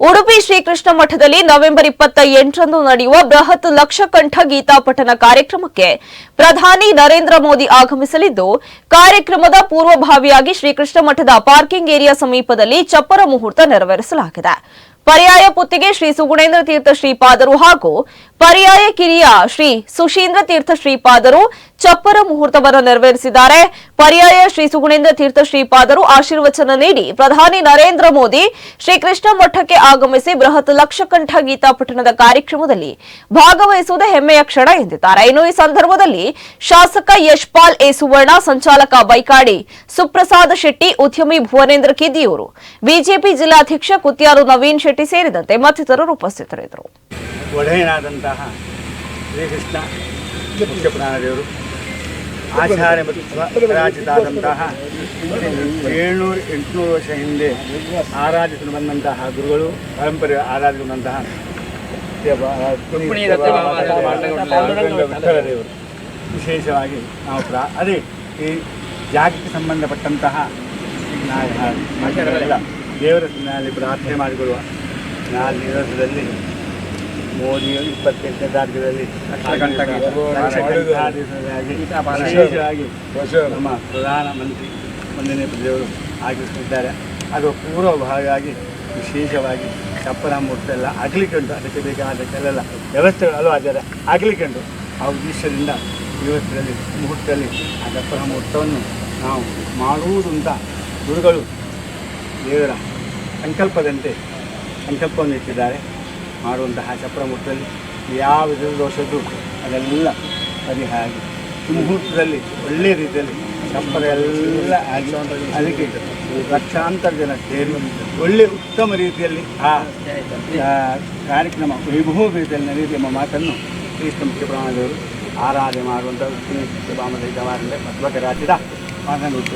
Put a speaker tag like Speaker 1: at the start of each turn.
Speaker 1: ಉಡುಪಿ ಶ್ರೀಕೃಷ್ಣ ಮಠದಲ್ಲಿ ನವೆಂಬರ್ ಇಪ್ಪತ್ತ ಎಂಟರಂದು ನಡೆಯುವ ಬೃಹತ್ ಲಕ್ಷಕಂಠ ಗೀತಾಪಠನ ಕಾರ್ಯಕ್ರಮಕ್ಕೆ ಪ್ರಧಾನಿ ನರೇಂದ್ರ ಮೋದಿ ಆಗಮಿಸಲಿದ್ದು, ಕಾರ್ಯಕ್ರಮದ ಪೂರ್ವಭಾವಿಯಾಗಿ ಶ್ರೀಕೃಷ್ಣ ಮಠದ ಪಾರ್ಕಿಂಗ್ ಏರಿಯಾ ಸಮೀಪದಲ್ಲಿ ಚಪ್ಪರ ಮುಹೂರ್ತ ನೆರವೇರಿಸಲಾಗಿದೆ. ಪರ್ಯಾಯ ಪುತ್ತಿಗೆ ಶ್ರೀ ಸುಗುಣೇಂದ್ರ ತೀರ್ಥ ಶ್ರೀಪಾದರು ಹಾಗೂ ಪರ್ಯಾಯ ಕಿರಿಯ ಶ್ರೀ ಸುಶೀಂದ್ರ ತೀರ್ಥ ಶ್ರೀಪಾದರು ಚಪ್ಪರ ಮುಹೂರ್ತವನ್ನು ನೆರವೇರಿಸಿದ್ದಾರೆ. ಪರ್ಯಾಯ ಶ್ರೀ ಸುಗುಣೇಂದ್ರ ತೀರ್ಥ ಶ್ರೀಪಾದರು ಆಶೀರ್ವಚನ ನೀಡಿ ಪ್ರಧಾನಿ ನರೇಂದ್ರ ಮೋದಿ ಶ್ರೀಕೃಷ್ಣ ಮಠಕ್ಕೆ ಆಗಮಿಸಿ ಬೃಹತ್ ಲಕ್ಷಕಂಠ ಗೀತಾ ಪಠಣದ ಕಾರ್ಯಕ್ರಮದಲ್ಲಿ ಭಾಗವಹಿಸುವುದು ಹೆಮ್ಮೆಯ ಕ್ಷಣ ಎಂದಿದ್ದಾರೆ. ಇನ್ನು ಈ ಸಂದರ್ಭದಲ್ಲಿ ಶಾಸಕ ಯಶ್ಪಾಲ್ ಎ. ಸುವರ್ಣ, ಸಂಚಾಲಕ ಬೈಕಾಡಿ ಸುಪ್ರಸಾದ್ ಶೆಟ್ಟಿ, ಉದ್ಯಮಿ ಭುವನೇಂದ್ರ ಕಿದಿಯೂರು, ಬಿಜೆಪಿ ಜಿಲ್ಲಾಧ್ಯಕ್ಷ ಕುತ್ಯಾರು ನವೀನ್ ಸೇರಿದಂತೆ ಮತ್ತಿತರರು ಉಪಸ್ಥಿತರಿದ್ದರು.
Speaker 2: ಒಡೆಯನಾದಂತಹ ಶ್ರೀಕೃಷ್ಣ ಮುಖ್ಯ ಪ್ರಾಣದೇವರು ಆಚಾರ್ಯ ಮತ್ತು ಪರಾಜಿತಾದಂತಹ ಏಳ್ನೂರು ಎಂಟುನೂರು ವರ್ಷ ಹಿಂದೆ ಆರಾಧಿಸಲು ಬಂದಂತಹ ಗುರುಗಳು ಪರಂಪರೆ ಆರಾಧಿಸಲು ಬಂದಂತಹ ವಿಠಲದೇವರು ವಿಶೇಷವಾಗಿ ನಾವು ಪ್ರಾ, ಅದೇ ಈ ಜಾಗಕ್ಕೆ ಸಂಬಂಧಪಟ್ಟಂತಹ ದೇವರ ಪ್ರಾರ್ಥನೆ ಮಾಡಿಕೊಳ್ಳುವ ನಾಲ್ಕು ದಿವಸದಲ್ಲಿ ಮೋದಿ ಇಪ್ಪತ್ತೆಂಟನೇ ತಾರೀಕರಲ್ಲಿ ವಿಶೇಷವಾಗಿ ನಮ್ಮ ಪ್ರಧಾನಮಂತ್ರಿ ಒಂದನೇ ಪ್ರಜೆಯವರು ಆಗಿಸುತ್ತಿದ್ದಾರೆ ಅದು ಪೂರ್ವಭಾವಿಯಾಗಿ ವಿಶೇಷವಾಗಿ ಕಪ್ಪನ ಮೂರ್ತಿ ಎಲ್ಲ ಆಗಲಿಕ್ಕೆ ಉಂಟು. ಅದಕ್ಕೆ ಬೇಕಾದ ಕೆಲವೆಲ್ಲ ವ್ಯವಸ್ಥೆಗಳು ಆದರೆ ಆಗಲಿಕ್ಕುಂಟು ಆ ಉದ್ದೇಶದಿಂದ ಇವತ್ತರಲ್ಲಿ ಮುಹೂರ್ತದಲ್ಲಿ ಆ ಕಪ್ಪನ ಮುಹೂರ್ತವನ್ನು ನಾವು ಮಾಡುವುದುಂತ ಗುರುಗಳು ದೇವರ ಸಂಕಲ್ಪದಂತೆ ಸಂಕಲ್ಪವನ್ನು ಇಟ್ಟಿದ್ದಾರೆ, ಮಾಡುವಂತಹ ಚಪ್ಪರ ಮುಟ್ಟಲ್ಲಿ ಯಾವ ವಿಧದ ದೋಷದ್ದು ಅದೆಲ್ಲ ಪರಿಹಾರ ಮುಹೂರ್ತದಲ್ಲಿ ಒಳ್ಳೆಯ ರೀತಿಯಲ್ಲಿ ಚಪ್ಪರ ಎಲ್ಲ ಆಗಿ ಅದಕ್ಕೆ ಲಕ್ಷಾಂತರ ಜನ ಸೇರಿ ಒಳ್ಳೆ ಉತ್ತಮ ರೀತಿಯಲ್ಲಿ ಆ ಕಾರ್ಯಕ್ರಮ ವೈಭವ ರೀತಿಯಲ್ಲಿ ನಡೆಯುತ್ತೆ ಎಂಬ ಮಾತನ್ನು ಶ್ರೀಷ್ಠ ಮುಖ್ಯ ಪ್ರಮಾಣದವರು ಆರಾಧನೆ ಮಾಡುವಂಥ ಬಾಮದ ಮಧ್ವಕರಾಚಿದ ಮಾತನಾಡುತ್ತಾರೆ